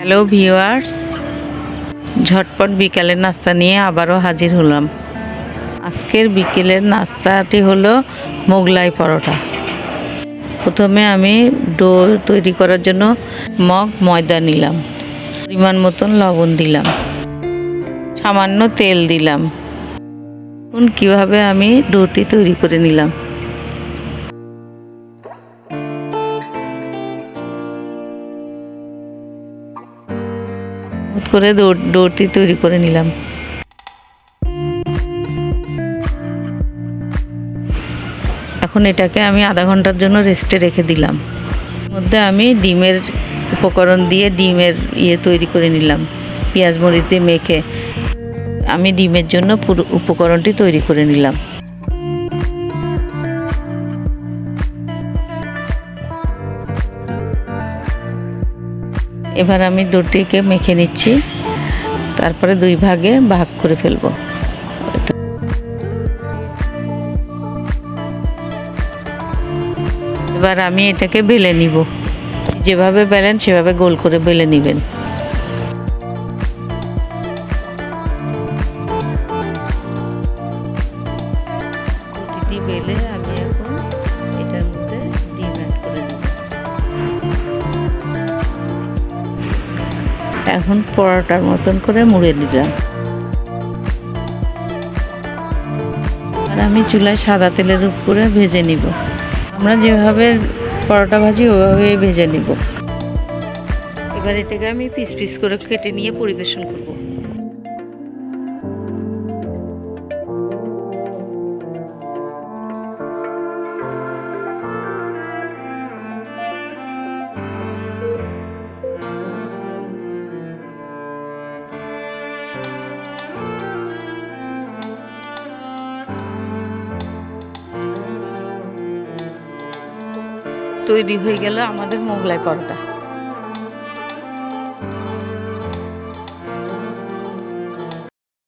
Hello viewers. ঝটপট বিকালের নাস্তা নিয়ে আবারও হাজির হলাম। আজকের বিকেলের নাস্তাটি হলো মোগলাই পরোটা। প্রথমে আমি ডো তৈরি করার জন্য মগ, ময়দা নিলাম। পরিমাণ মতন লবণ দিলাম। সামান্য তেল দিলাম। কীভাবে আমি ডোটি তৈরি করে নিলাম? করে ডো- ডোটি তৈরি করে নিলাম। এখন এটাকে আমি আধা ঘণ্টার জন্য রেস্টে রেখে দিলাম। মধ্যে আমি ডিমের উপকরণ দিয়ে ডিমের ইয়ে তৈরি করে নিলাম, পেঁয়াজ মরিচ দিয়ে মেখে। আমি ডিমের জন্য পুরো উপকরণটি তৈরি করে নিলাম। এবার আমি দুটিকে মেখে নিচ্ছি। তারপরে দুই ভাগে ভাগ করে ফেলব। এবার আমি এটাকে বেলে নিব। যেভাবে বেলেন, সেভাবে গোল করে বেলে নেবেন। বেলে আমি এখন এটার এখন পরোটার মতন করে মুড়ে নিলাম আর আমি চুলায় সাদা তেলের উপরে ভেজে নিব। আমরা যেভাবে পরোটা ভাজি, ওভাবেই ভেজে নিব। এবার এটাকে আমি পিস পিস করে কেটে নিয়ে পরিবেশন করব। তৈরি হয়ে গেল আমাদের মোগলাই পরোটা।